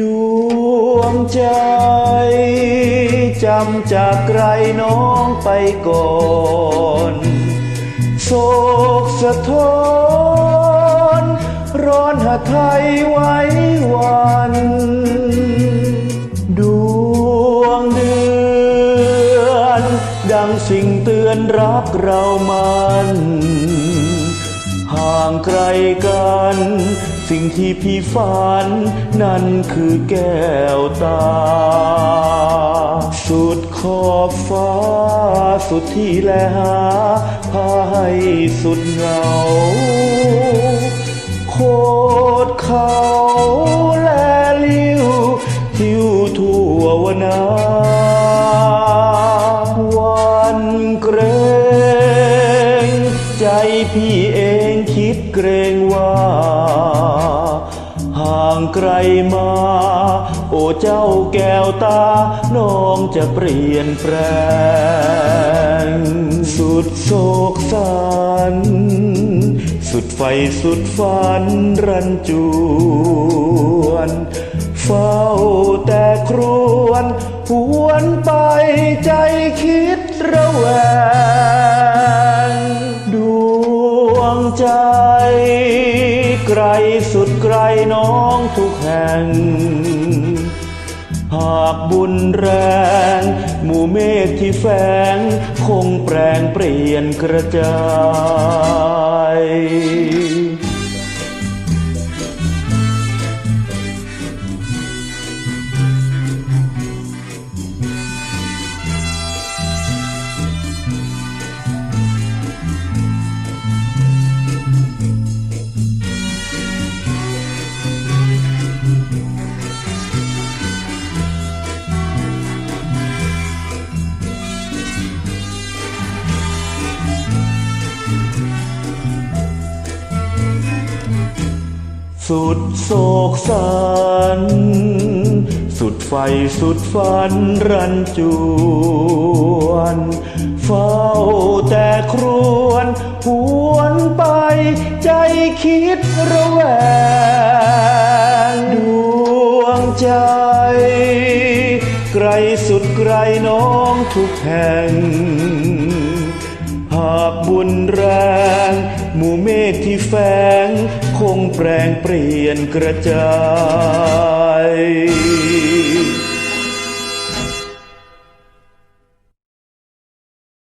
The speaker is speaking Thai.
ดวงใจ จำจากไกลน้องไปก่อนโศกสะท้อน ร้อนหาไทยไว้วัน ดวงเดือน ดังสิ่งเตือนรักเรามัน ห่างไกลกัน สิ่งที่พี่ฝัน นั่นคือแก้วตา สุดขอบฟ้า สุดที่แลหาพาให้สุดเหงา โคดเขาและลิ้ว ทิวทั่ววนาวันเกรง ใจพี่เอง คิดเกรงว่า ห่างไกลมา โอ้เจ้าแก้วตา น้องจะเปลี่ยนแปลง สุดโศกสัน สุดไฟสุดฝันรันจวนเฝ้าแต่ครวนหวนไปใจคิดระแวง ใจ ไกลสุดไกลน้องทุกแห่ง หากบุญแรง หมู่เมฆที่แฝง คงแปลงเปลี่ยนกระจาย สุดโศกสัน สุดไฟสุดฝันรันจวน เฝ้าแต่ครวนหวนไปใจคิดระแวงดวงใจ ไกลสุดไกลน้องทุกแห่งากบุญแรง หมู่เมฆที่แฝง คงแปลงเปลี่ยนกระจาย